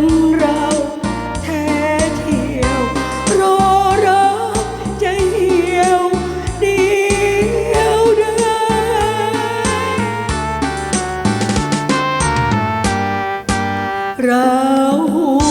นเราแท้เที่ยวรอรักใจเหี่ยวเดียวได้เรา